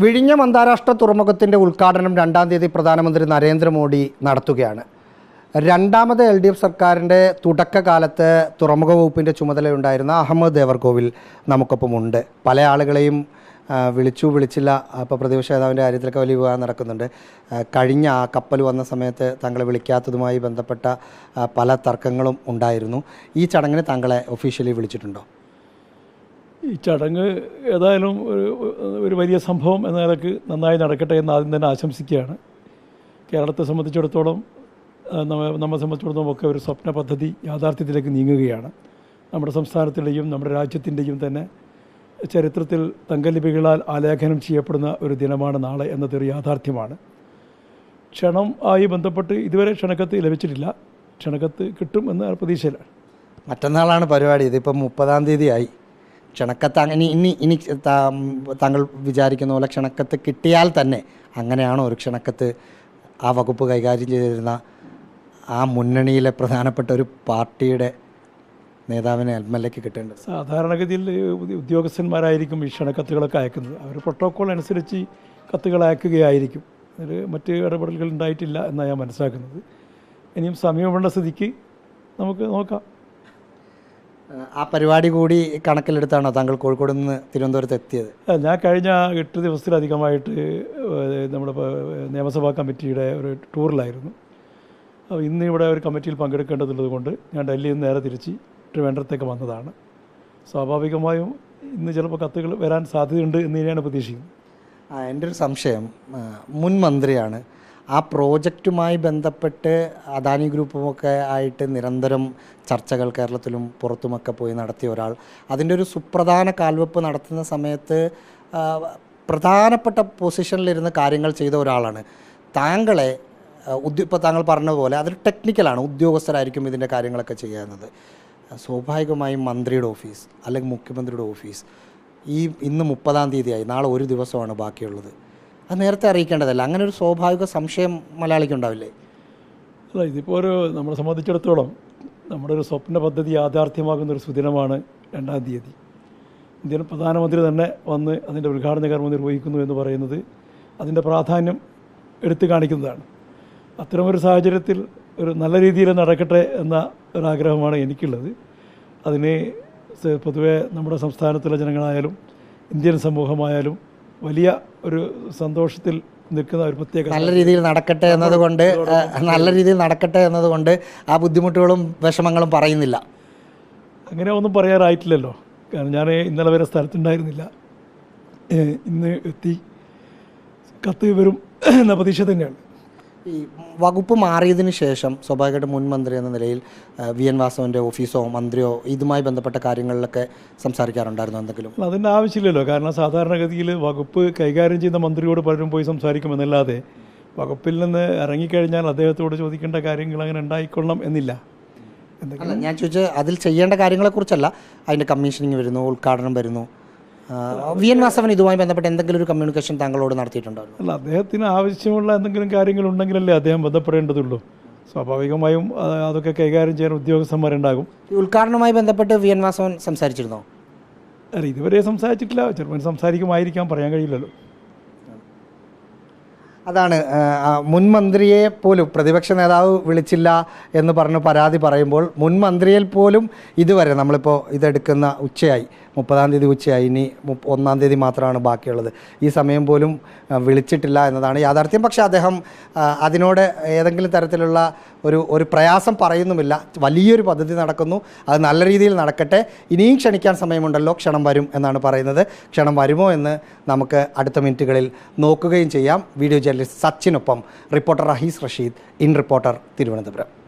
വിഴിഞ്ഞം അന്താരാഷ്ട്ര തുറമുഖത്തിന്റെ ഉദ്ഘാടനം രണ്ടാം തീയതി പ്രധാനമന്ത്രി നരേന്ദ്രമോദി നടത്തുകയാണ്. രണ്ടാമത് എൽ ഡി എഫ് സർക്കാരിന്റെ തുടക്കകാലത്ത് തുറമുഖ വകുപ്പിന്റെ ചുമതലയുണ്ടായിരുന്ന അഹമ്മദ് ദേവർകോവിൽ നമുക്കൊപ്പമുണ്ട് പല ആളുകളെയും വിളിച്ചു വിളിച്ചില്ല. അപ്പോൾ പ്രതിപക്ഷ നേതാവിന്റെ കാര്യത്തിലൊക്കെ വലിയ വിവാഹം നടക്കുന്നുണ്ട്. കഴിഞ്ഞ ആ കപ്പൽ വന്ന സമയത്ത് താങ്കളെ വിളിക്കാത്തതുമായി ബന്ധപ്പെട്ട പല തർക്കങ്ങളും ഉണ്ടായിരുന്നു. ഈ ചടങ്ങിന് താങ്കളെ ഒഫീഷ്യലി വിളിച്ചിട്ടുണ്ടോ? ഈ ചടങ്ങ് ഏതായാലും ഒരു ഒരു വലിയ സംഭവം എന്ന നിലയ്ക്ക് നന്നായി നടക്കട്ടെ എന്ന് ആദ്യം തന്നെ ആശംസിക്കുകയാണ്. കേരളത്തെ സംബന്ധിച്ചിടത്തോളം നമ്മ സംബന്ധിച്ചിടത്തോളം ഒക്കെ ഒരു സ്വപ്ന പദ്ധതി യാഥാർത്ഥ്യത്തിലേക്ക് നീങ്ങുകയാണ്. നമ്മുടെ സംസ്ഥാനത്തിന്റെയും നമ്മുടെ രാജ്യത്തിന്റെയും തന്നെ ചരിത്രത്തിൽ തങ്കലിപികളാൽ ആലേഖനം ചെയ്യപ്പെടുന്ന ഒരു ദിനമാണ് നാളെ എന്നതൊരു യാഥാർത്ഥ്യമാണ്. ക്ഷണം ആയി ബന്ധപ്പെട്ട് ഇതുവരെ ക്ഷണക്കത്ത് ലഭിച്ചിട്ടില്ല. ക്ഷണക്കത്ത് കിട്ടും എന്ന പ്രതീക്ഷയിലാണ്. മറ്റന്നാളാണ് പരിപാടി. ഇതിപ്പം മുപ്പതാം തീയതി ആയി ക്ഷണക്കത്ത് അങ്ങനെ ഇനി ഇനി താങ്കൾ വിചാരിക്കുന്ന പോലെ ക്ഷണക്കത്ത് കിട്ടിയാൽ തന്നെ അങ്ങനെയാണോ ഒരു ക്ഷണക്കത്ത് ആ വകുപ്പ് കൈകാര്യം ചെയ്തിരുന്ന ആ മുന്നണിയിലെ പ്രധാനപ്പെട്ട ഒരു പാർട്ടിയുടെ നേതാവിനെ എം എൽ എക്ക് കിട്ടേണ്ടത്? സാധാരണഗതിയിൽ ഉദ്യോഗസ്ഥന്മാരായിരിക്കും ഈ ക്ഷണക്കത്തുകളൊക്കെ അയക്കുന്നത്. അവർ പ്രോട്ടോക്കോൾ അനുസരിച്ച് കത്തുകൾ അയക്കുകയായിരിക്കും. അതിൽ മറ്റ് ഇടപെടലുകൾ ഉണ്ടായിട്ടില്ല എന്നാണ് ഞാൻ മനസ്സിലാക്കുന്നത്. ഇനിയും സമയമുള്ള സ്ഥിതിക്ക് നമുക്ക് നോക്കാം. ആ പരിപാടി കൂടി കണക്കിലെടുത്താണോ താങ്കൾ കോഴിക്കോട് നിന്ന് തിരുവനന്തപുരത്ത് എത്തിയത്. ഞാൻ കഴിഞ്ഞ എട്ട് ദിവസത്തിലധികമായിട്ട് നമ്മുടെ നിയമസഭാ കമ്മിറ്റിയുടെ ഒരു ടൂറിലായിരുന്നു. അപ്പോൾ ഇന്ന് ഇവിടെ ഒരു കമ്മിറ്റിയിൽ പങ്കെടുക്കേണ്ടതുള്ളത് കൊണ്ട് ഞാൻ ഡൽഹിയിൽ നിന്ന് നേരെ തിരിച്ച് ട്രിവാൻഡ്രത്തേക്ക് വന്നതാണ്. സ്വാഭാവികമായും ഇന്ന് ചിലപ്പോൾ കത്തുകൾ വരാൻ സാധ്യതയുണ്ട് എന്ന് തന്നെയാണ് പ്രതീക്ഷിക്കുന്നത്. ആ, എന്റെ ഒരു സംശയം മുൻ മന്ത്രിയാണ്. ആ പ്രോജക്റ്റുമായി ബന്ധപ്പെട്ട് അദാനി ഗ്രൂപ്പുമൊക്കെ ആയിട്ട് നിരന്തരം ചർച്ചകൾ കേരളത്തിലും പുറത്തുമൊക്കെ പോയി നടത്തിയ ഒരാൾ. അതിന്റെ ഒരു സുപ്രധാന കാൽവെപ്പ് നടത്തുന്ന സമയത്ത് പ്രധാനപ്പെട്ട പൊസിഷനിലിരുന്ന് കാര്യങ്ങൾ ചെയ്ത ഒരാളാണ്. താങ്കളെ ഉദ്യോ ഇപ്പോൾ താങ്കൾ പറഞ്ഞ പോലെ അതൊരു ടെക്നിക്കലാണ് ഉദ്യോഗസ്ഥരായിരിക്കും ഇതിന്റെ കാര്യങ്ങളൊക്കെ ചെയ്യുന്നത് സ്വാഭാവികമായും മന്ത്രിയുടെ ഓഫീസ് അല്ലെങ്കിൽ മുഖ്യമന്ത്രിയുടെ ഓഫീസ് ഈ ഇന്ന് മുപ്പതാം തീയതിയായി നാളെ ഒരു ദിവസമാണ് ബാക്കിയുള്ളത്. അത് നേരത്തെ അറിയിക്കേണ്ടതല്ല. അങ്ങനെ ഒരു സ്വാഭാവിക സംശയം മലയാളിക്ക് ഉണ്ടാവില്ലേ? അല്ല ഇതിപ്പോൾ ഒരു നമ്മളെ സംബന്ധിച്ചിടത്തോളം നമ്മുടെ ഒരു സ്വപ്ന പദ്ധതി യാഥാർത്ഥ്യമാകുന്ന ഒരു സുദിനമാണ് രണ്ടാം തീയതി. ഇന്ത്യൻ പ്രധാനമന്ത്രി തന്നെ വന്ന് അതിന്റെ ഉദ്ഘാടന കർമ്മം നിർവഹിക്കുന്നു എന്ന് പറയുന്നത് അതിന്റെ പ്രാധാന്യം എടുത്തു കാണിക്കുന്നതാണ്. അത്തരമൊരു സാഹചര്യത്തിൽ ഒരു നല്ല രീതിയിൽ നടക്കട്ടെ എന്ന ഒരാഗ്രഹമാണ് എനിക്കുള്ളത്. അതിന് പൊതുവേ നമ്മുടെ സംസ്ഥാനത്തിലെ ജനങ്ങളായാലും ഇന്ത്യൻ സമൂഹമായാലും വലിയ ഒരു സന്തോഷത്തിൽ നിൽക്കുന്ന ഒരു പ്രത്യേക നല്ല രീതിയിൽ നടക്കട്ടെ എന്നതുകൊണ്ട് നല്ല രീതിയിൽ നടക്കട്ടെ എന്നതുകൊണ്ട് ആ ബുദ്ധിമുട്ടുകളും വിഷമങ്ങളും പറയുന്നില്ല. അങ്ങനെ ഒന്നും പറയാറായിട്ടില്ലല്ലോ. കാരണം ഞാൻ ഇന്നലെ വരെ സ്ഥലത്തുണ്ടായിരുന്നില്ല. ഇന്ന് എത്തി. കത്ത് വരും എന്ന പ്രതീക്ഷ തന്നെയാണ്. ഈ വകുപ്പ് മാറിയതിന് ശേഷം സ്വാഭാവികമായിട്ടും മുൻ മന്ത്രി എന്ന നിലയിൽ വി എൻ വാസവന്റെ ഓഫീസോ മന്ത്രിയോ ഇതുമായി ബന്ധപ്പെട്ട കാര്യങ്ങളിലൊക്കെ സംസാരിക്കാറുണ്ടായിരുന്നു എന്തെങ്കിലും? അതിന്റെ ആവശ്യമില്ലല്ലോ. കാരണം സാധാരണഗതിയിൽ വകുപ്പ് കൈകാര്യം ചെയ്യുന്ന മന്ത്രിയോട് പലരും പോയി സംസാരിക്കുമെന്നല്ലാതെ വകുപ്പിൽ നിന്ന് ഇറങ്ങിക്കഴിഞ്ഞാൽ അദ്ദേഹത്തോട് ചോദിക്കേണ്ട കാര്യങ്ങൾ അങ്ങനെ ഉണ്ടായിക്കൊള്ളണം എന്നില്ല. ഞാൻ ചോദിച്ചത് അതിൽ ചെയ്യേണ്ട കാര്യങ്ങളെക്കുറിച്ചല്ല. അതിന്റെ കമ്മീഷനിങ് വരുന്നു ഉദ്ഘാടനം വരുന്നു. വി എൻ വാസവൻ ഇതുമായി ബന്ധപ്പെട്ട് എന്തെങ്കിലും ഒരു കമ്മ്യൂണിക്കേഷൻ താങ്കളോട് നടത്തിയിട്ടുണ്ടോ അല്ല അദ്ദേഹത്തിന് ആവശ്യമുള്ള എന്തെങ്കിലും കാര്യങ്ങളുണ്ടെങ്കിലല്ലേ അദ്ദേഹം ബന്ധപ്പെടേണ്ടതുള്ളൂ. സ്വാഭാവികമായും അതൊക്കെ കൈകാര്യം ചെയ്യാൻ ഉദ്യോഗസ്ഥന്മാരുണ്ടാകും. ഈ ഉദ്ഘാടനവുമായി ബന്ധപ്പെട്ട് വി എൻ വാസവൻ സംസാരിച്ചിരുന്നോ? അല്ല ഇതുവരെ സംസാരിച്ചിട്ടില്ല. ചെറുപ്പൻ സംസാരിക്കുമായിരിക്കാം പറയാൻ കഴിയില്ലല്ലോ. അതാണ് മുൻ മന്ത്രിയെ പോലും പ്രതിപക്ഷ നേതാവ് വിളിച്ചില്ല എന്ന് പറഞ്ഞ് പരാതി പറയുമ്പോൾ മുൻ മന്ത്രിയിൽ പോലും ഇതുവരെ നമ്മളിപ്പോൾ ഇതെടുക്കുന്ന ഉച്ചയായി. മുപ്പതാം തീയതി ഉച്ചയായി. ഇനി ഒന്നാം തീയതി മാത്രമാണ് ബാക്കിയുള്ളത്. ഈ സമയം പോലും വിളിച്ചിട്ടില്ല എന്നതാണ് യാഥാർത്ഥ്യം. പക്ഷേ അദ്ദേഹം അതിനോട് ഏതെങ്കിലും തരത്തിലുള്ള ഒരു ഒരു പ്രയാസം പറയുന്നുമില്ല. വലിയൊരു പദ്ധതി നടക്കുന്നു. അത് നല്ല രീതിയിൽ നടക്കട്ടെ. ഇനിയും ക്ഷണിക്കാൻ സമയമുണ്ടല്ലോ. ക്ഷണം വരും എന്നാണ് പറയുന്നത്. ക്ഷണം വരുമോ എന്ന് നമുക്ക് അടുത്ത മിനിറ്റുകളിൽ നോക്കുകയും ചെയ്യാം. Video journalist സച്ചിനൊപ്പം reporter Rahees Rasheed in reporter Thiruvananthapuram.